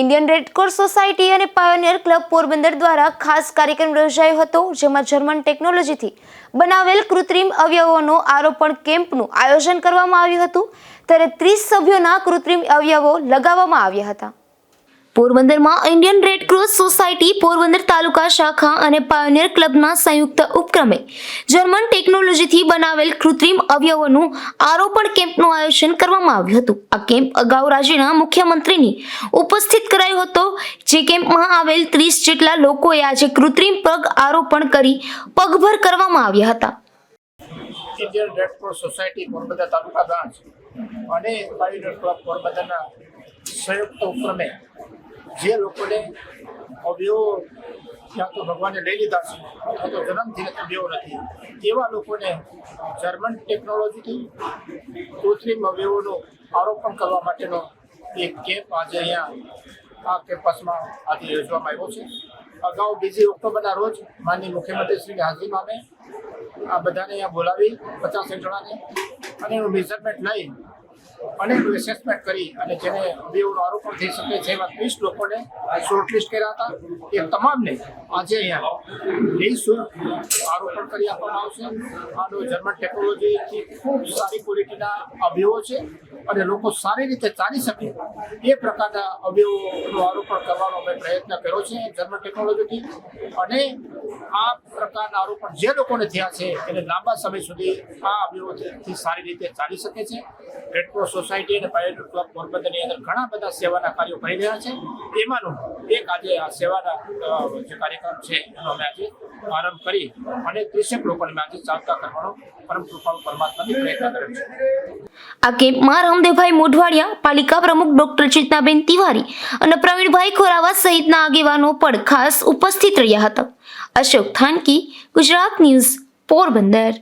Indian Red Cross society અને pioneer club Porbandar દ્વારા ખાસ કાર્યક્રમ યોજાયો હતો, જેમાં જર્મન ટેકનોલોજીથી બનાવેલ કૃત્રિમ અવયવોનો આરોપણ કેમ્પનું આયોજન કરવામાં આવ્યું હતું. ત્યારે ત્રીસ સભ્યોના કૃત્રિમ અવયવો લગાવવામાં આવ્યા હતા. પોરબંદરમાં Indian Red Cross society Porbandar taluka શાખા અને પાયોનિયર ક્લબના સંયુક્ત ઉપક્રમે જર્મન ટેકનોલોજીથી બનાવેલ કૃત્રિમ અવયવોનું આરોપણ કેમ્પનું આયોજન કરવામાં આવ્યું હતું. આ કેમ્પ અગાઉ રાજ્યના મુખ્યમંત્રીની ઉપસ્થિત કરાયો હતો, જે કેમ્પમાં આવેલ ત્રીસ જેટલા લોકોએ આજે કૃત્રિમ પગ આરોપણ કરી પગભર કરવામાં આવ્યા હતા. Indian red cross society Porbandar taluka branch અને પાયોનિયર ક્લબ પોરબંદરના સંયુક્ત ઉપક્રમે જે લોકોને અવયવો ક્યાં તો ભગવાને લઈ લીધા છે, અથવા તો જન્મથી અવયવો નથી, એવા લોકોને જર્મન ટેકનોલોજીથી કૃત્રિમ અવયવોનું આરોપણ કરવા માટેનો એક કેમ્પ આજે અહીંયા આ કેમ્પસમાં આજે યોજવામાં આવ્યો છે. અગાઉ બીજી ઓક્ટોબરના રોજ માનનીય મુખ્યમંત્રીશ્રીની હાજરીમાં અમે આ બધાને અહીંયા બોલાવી પચાસ જણાને. અને એનું મેઝરમેન્ટ લઈ અને એનું એસેસમેન્ટ કરી અને જેને અવયવનો આરોપણ થઈ શકે છે એવા ત્રીસ લોકોને શોર્ટલિસ્ટ કર્યા હતા. એ તમામને આજે અહીંયા નિઃશુલ્ક આરોપણ કરી આપવામાં આવશે? આનો જર્મન ટેકનોલોજીથી ખૂબ સારી ક્વોલિટીના અભિયો છે. અને લોકો સારી રીતે ચાલી શકે એ પ્રકારના અવયવોનું આરોપણ કરવાનો અમે પ્રયત્ન કર્યો છે જર્મન ટેકનોલોજીથી. અને આ પ્રકારના આરોપણ જે લોકોને થયા છે એને લાંબા સમય સુધી આ અવયવોથી સારી રીતે ચાલી શકે છે. રેડક્રોસ સોસાયટી અને પાયલોટ ક્લબ પોરબંદરની અંદર ઘણા બધા સેવાના કાર્યો કરી રહ્યા છે. એમાંનું એક આજે આ સેવાના જે કાર્યક્રમ છે એનો અમે આજે આરંભ કરી અને ત્રીસેક લોકોને આજે ચાલતા કરવાનો પરમ કૃપાળુ પરમાત્માની પ્રયત્ન કર્યો છે. આ કેમ્પમાં રામદેવભાઈ મોઢવાડિયા, પાલિકા પ્રમુખ ડોક્ટર ચેતનાબેન તિવારી અને પ્રવીણભાઈ ખોરાવા સહિતના આગેવાનો પણ ખાસ ઉપસ્થિત રહ્યા હતા. અશોક થાનકી, ગુજરાત ન્યૂઝ પોરબંદર.